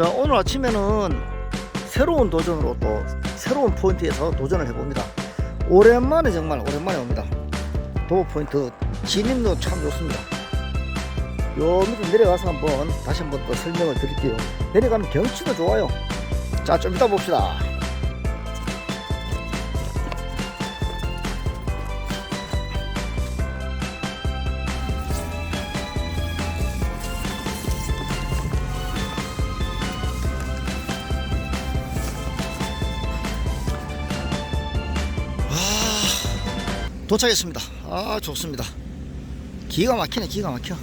자 오늘 아침에는 새로운 도전으로 또 새로운 포인트에서 도전을 해봅니다. 오랜만에 정말 오랜만에 옵니다. 도보 포인트 진입로 참 좋습니다. 요 밑에 내려가서 한번 다시 한번 또 설명을 드릴게요. 내려가면 경치도 좋아요. 자 좀 이따 봅시다 도착했습니다. 아 좋습니다. 기가 막히네 기가 막혀.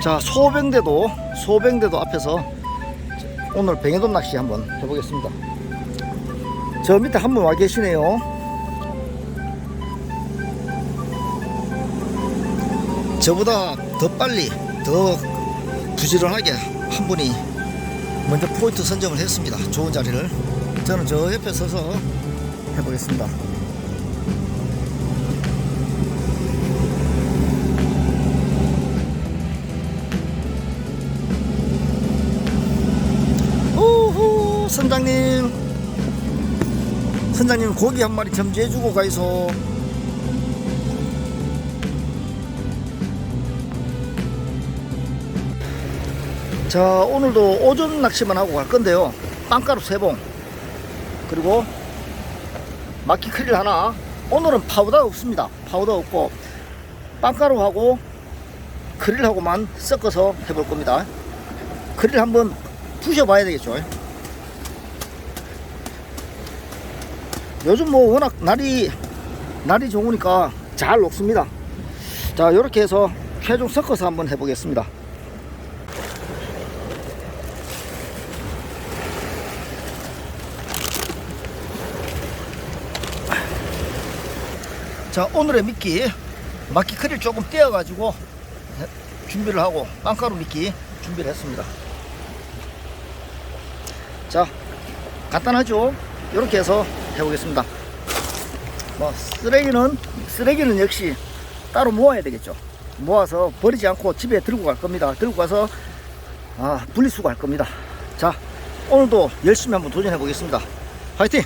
자 소병대도 소병대도 앞에서 오늘 뱅에돔 낚시 한번 해보겠습니다. 저 밑에 한 분 와 계시네요 저보다 더 빨리 더 부지런하게 한 분이 먼저 포인트 선정을 했습니다. 좋은 자리를. 저는 저 옆에 서서 해보겠습니다. 선장님. 선장님 고기 한 마리 점지해주고 가이소 자 오늘도 오전 낚시만 하고 갈 건데요. 빵가루 세봉. 그리고 마키 크릴 하나. 오늘은 파우더 없습니다. 파우더 없고 빵가루하고 크릴하고만 섞어서 해볼 겁니다. 크릴 한번 부셔 봐야 되겠죠. 요즘 뭐 워낙 날이 날이 좋으니까 잘 녹습니다. 자 이렇게 해서 최종 섞어서 한번 해보겠습니다 자 오늘의 미끼. 마키 크릴 조금 떼어 가지고 준비를 하고 빵가루 미끼 준비를 했습니다. 자 간단하죠? 이렇게 해서 해보겠습니다. 뭐 쓰레기는 쓰레기는 역시 따로 모아야 되겠죠. 모아서 버리지 않고 집에 들고 갈 겁니다. 들고 가서 아 분리수거 할 겁니다. 자 오늘도 열심히 한번 도전해 보겠습니다. 화이팅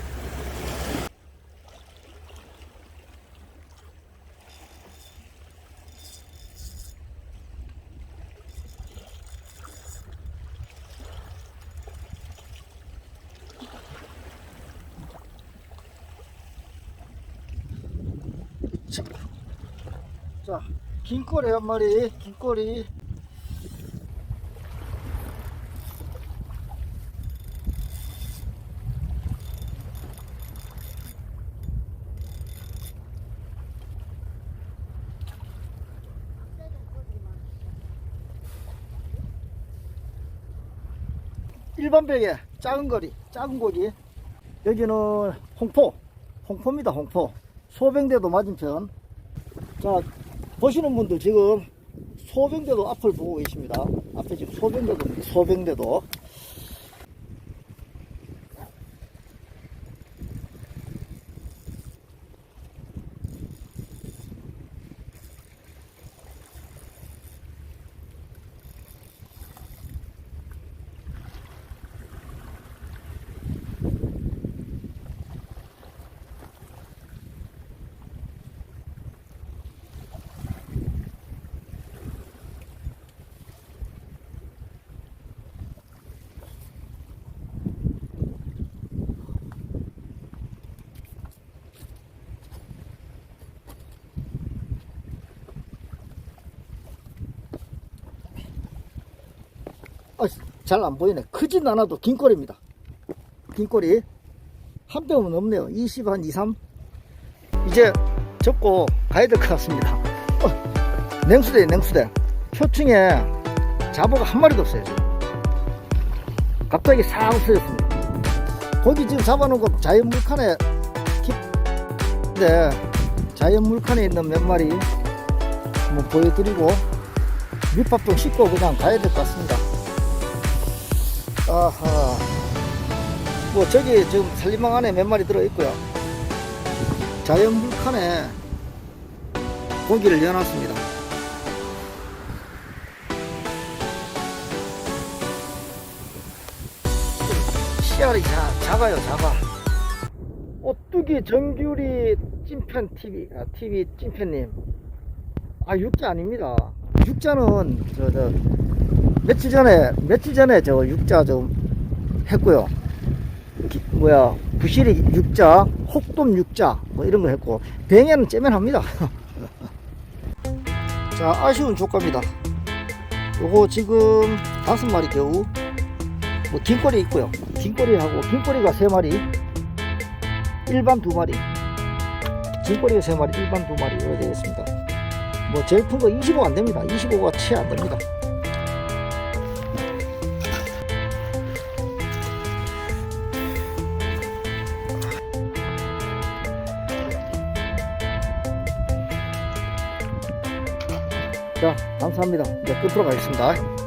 자, 긴 꼬리 한 마리, 긴 꼬리. 일반 벽에 작은 거리, 작은 고기. 여기는 홍포, 홍포입니다, 홍포. 소병대도 맞은편. 자, 보시는 분들 지금 소병대도 앞을 보고 계십니다. 앞에 지금 소병대도, 소병대도. 아, 잘 안 보이네. 크진 않아도 긴 꼬리입니다. 긴 꼬리. 한 뼘은 없네요. 20, 한 2, 3. 이제 접고 가야 될 것 같습니다. 어, 냉수대, 냉수대. 표층에 잡어가 한 마리도 없어요, 지금. 갑자기 싹 없어졌습니다. 거기 지금 잡아놓은 거 자연 물칸에 깊은데 자연 물칸에 있는 몇 마리 한번 보여드리고 밑밥 좀 씻고 그냥 가야 될 것 같습니다. 아하. 뭐 저기 지금 살림망 안에 몇 마리 들어 있고요. 자연 물칸에 고기를 넣어놨습니다. 씨알이 자, 작아요, 작아. 오뚜기 정규리 찐편 TV, 아, TV 찐편님. 아, 육자 아닙니다. 육자는, 저, 저, 며칠 전에, 며칠 전에 저 육자 좀 했고요. 기- 뭐야, 부실이 육자, 혹돔 육자, 뭐 이런 거 했고, 뱅에는 째면 합니다. 자, 아쉬운 조과입니다. 요거 지금 다섯 마리 겨우, 뭐, 긴꼬리 있고요. 긴꼬리하고, 긴꼬리가 세 마리, 일반 두 마리, 긴꼬리가 세 마리, 일반 두 마리, 이렇게 되겠습니다. 뭐, 제일 큰 거 25 안 됩니다. 25가 채 안 됩니다. 자, 감사합니다. 이제 끝으로 가겠습니다.